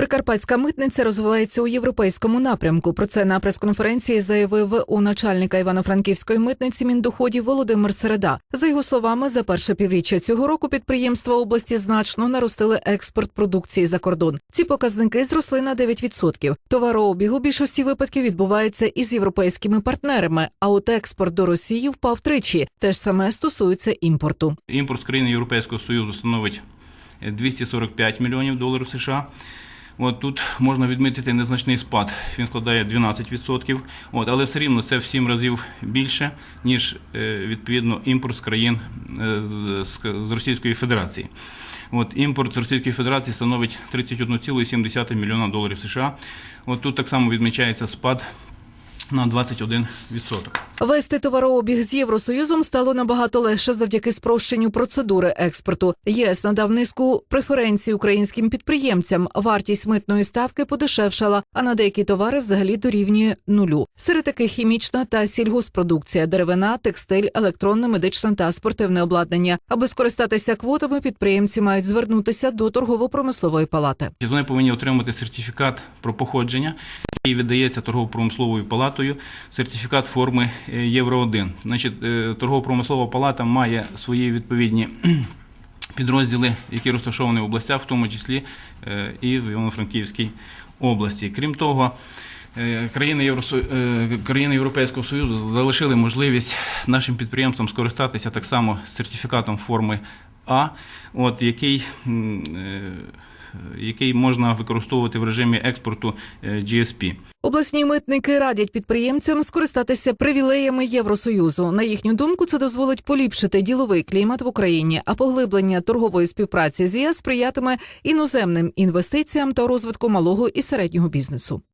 Прикарпатська митниця розвивається у європейському напрямку. Про це на прес-конференції заявив у начальника Івано-Франківської митниці міндоходів Володимир Середа. За його словами, за перше півріччя цього року підприємства області значно наростили експорт продукції за кордон. Ці показники зросли на 9%. Товарообіг у більшості випадків відбувається із європейськими партнерами. А от експорт до Росії впав тричі. Те ж саме стосується імпорту. Імпорт з країни Європейського Союзу становить е, 245 мільйонів доларів США. От тут можна відмітити незначний спад. Він складає 12%. От, але все рівно це в 7 разів більше, ніж е, відповідно імпорт з країн е, з, Російської Федерації. От, імпорт з Російської Федерації становить 31,7 мільйона доларів США. От тут так само відмічається спад на 21%. Вести товарообіг з Євросоюзом стало набагато легше завдяки спрощенню процедури експорту. ЄС надав низку преференцій українським підприємцям. Вартість митної ставки подешевшала, а на деякі товари взагалі дорівнює нулю. Серед таких хімічна та сільгоспродукція, деревина, текстиль, електронне, медичне та спортивне обладнання. Аби скористатися квотами, підприємці мають звернутися до торгово-промислової палати. Вони повинні отримати сертифікат про походження, який видається торгово-промисловою палатою, сертифікат форми е, Євро 1. Значить, е, торгово-промислова палата має свої відповідні підрозділи, які розташовані в областях, в тому числі е, і в Івано-Франківській області. Крім того, країни, Європейського Союзу залишили можливість нашим підприємствам скористатися так само сертифікатом форми А, який, який можна використовувати в режимі експорту е, GSP. Обласні митники радять підприємцям скористатися привілеями Євросоюзу. На їхню думку, це дозволить поліпшити діловий клімат в Україні, а поглиблення торгової співпраці з ЄС сприятиме іноземним інвестиціям та розвитку малого і середнього бізнесу.